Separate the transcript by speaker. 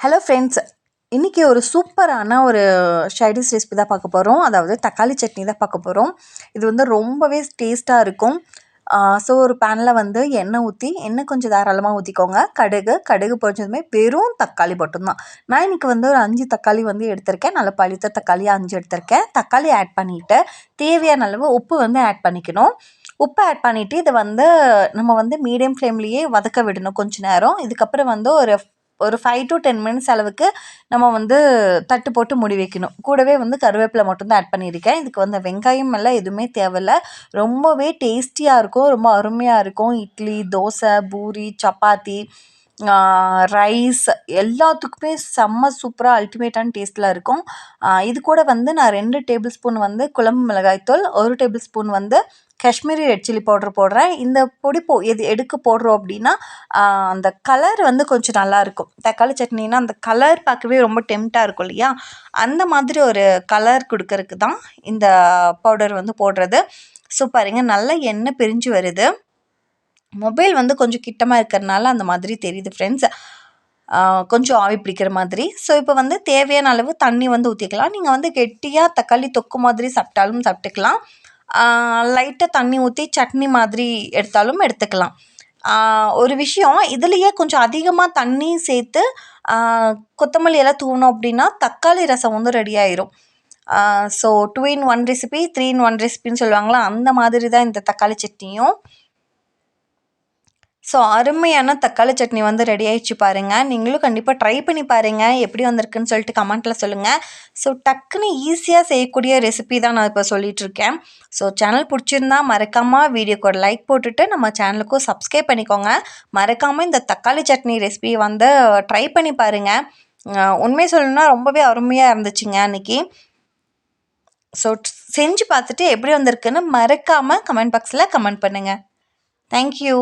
Speaker 1: Hello friends இன்றைக்கி ஒரு சூப்பரான ஒரு ஷைடிஸ் ரெசிபி தான் பார்க்க போகிறோம் அதாவது தக்காளி சட்னி தான் பார்க்க போகிறோம் இது வந்து ரொம்பவே டேஸ்ட்டாக இருக்கும். ஸோ ஒரு பேனில் வந்து எண்ணெய் ஊற்றி எண்ணெய் கொஞ்சம் தாராளமாக ஊற்றிக்கோங்க கடுகு கடுகு பொறிச்சதுமே வெறும் தக்காளி மட்டும்தான். நான் இன்றைக்கி வந்து ஒரு அஞ்சு தக்காளி வந்து எடுத்திருக்கேன். நல்ல பழுத்த தக்காளி அஞ்சு எடுத்திருக்கேன். தக்காளி ஆட் பண்ணிவிட்டு தேவையான அளவு உப்பு வந்து ஆட் பண்ணிக்கணும். உப்பு ஆட் பண்ணிவிட்டு இதை வந்து நம்ம வந்து மீடியம் ஃப்ளேம்லேயே வதக்க விடணும் கொஞ்ச நேரம். இதுக்கப்புறம் வந்து ஒரு ஒரு ஃபைவ் டு டென் மினிட்ஸ் அளவுக்கு நம்ம வந்து தட்டு போட்டு முடி வைக்கணும். கூடவே வந்து கருவேப்பிலை மட்டும்தான் ஆட் பண்ணியிருக்கேன். இதுக்கு வந்து வெங்காயம் எல்லாம் எதுவுமே தேவையில்லை. ரொம்பவே டேஸ்டியாக இருக்கும். ரொம்ப அருமையாக இருக்கும். இட்லி தோசை பூரி சப்பாத்தி ரைஸ் எல்லாத்துக்குமே செம்ம சூப்பராக அல்டிமேட்டான டேஸ்ட்டில் இருக்கும். இது கூட வந்து நான் ரெண்டு டேபிள் ஸ்பூன் வந்து குழம்பு மிளகாய்த்தூள் ஒரு டேபிள் ஸ்பூன் வந்து காஷ்மீரி ரெட் சில்லி பவுட்ரு போடுறேன். இந்த பொடி போ எது எடுக்க போடுறோம் அப்படின்னா அந்த கலர் வந்து கொஞ்சம் நல்லாயிருக்கும் தக்காளி சட்னினா அந்த கலர் பார்க்கவே ரொம்ப டெம்ட்டாக இருக்கும் இல்லையா? அந்த மாதிரி ஒரு கலர் கொடுக்கறதுக்கு தான் இந்த பவுடர் வந்து போடுறது. ஸோ பாருங்கள் நல்ல எண்ணெய் பிரிஞ்சு வருது. மொபைல் வந்து கொஞ்சம் கிட்டமாக இருக்கிறனால அந்த மாதிரி தெரியுது ஃப்ரெண்ட்ஸ் கொஞ்சம் ஆவி பிடிக்கிற மாதிரி. ஸோ இப்போ வந்து தேவையான அளவு தண்ணி வந்து ஊற்றிக்கலாம் நீங்கள் வந்து கெட்டியாக தக்காளி தொக்கு மாதிரி சாப்பிட்டாலும் சாப்பிட்டுக்கலாம். லைட்டாக தண்ணி ஊற்றி சட்னி மாதிரி எடுத்தாலும் எடுத்துக்கலாம். ஒரு விஷயம் இதுலேயே கொஞ்சம் அதிகமாக தண்ணி சேர்த்து கொத்தமல்லி எல்லாம் தூவினோம் அப்படின்னா தக்காளி ரசம் வந்து ரெடி ஆயிரும். So two in one recipe three in one ரெசிபின்னு சொல்லுவாங்களா? அந்த மாதிரி தான் இந்த தக்காளி சட்னியும். ஸோ அருமையான தக்காளி சட்னி வந்து ரெடி ஆயிடுச்சு பாருங்கள் நீங்களும் கண்டிப்பாக ட்ரை பண்ணி பாருங்கள் எப்படி வந்திருக்குன்னு சொல்லிட்டு கமெண்ட்டில் சொல்லுங்கள் ஸோ டக்குன்னு ஈஸியாக செய்யக்கூடிய ரெசிபி தான் நான் இப்போ சொல்லிகிட்ருக்கேன் ஸோ சேனல் பிடிச்சிருந்தா மறக்காமல் வீடியோக்கு ஒரு லைக் போட்டுட்டு நம்ம சேனலுக்கும் சப்ஸ்கிரைப் பண்ணிக்கோங்க. மறக்காமல் இந்த தக்காளி சட்னி ரெசிபி வந்து ட்ரை பண்ணி பாருங்கள் உண்மை சொல்லணுன்னா ரொம்பவே அருமையாக இருந்துச்சுங்க அன்றைக்கி ஸோ செஞ்சு பார்த்துட்டு எப்படி வந்திருக்குன்னு மறக்காமல் கமெண்ட் பாக்ஸில் கமெண்ட் பண்ணுங்கள் தேங்க்யூ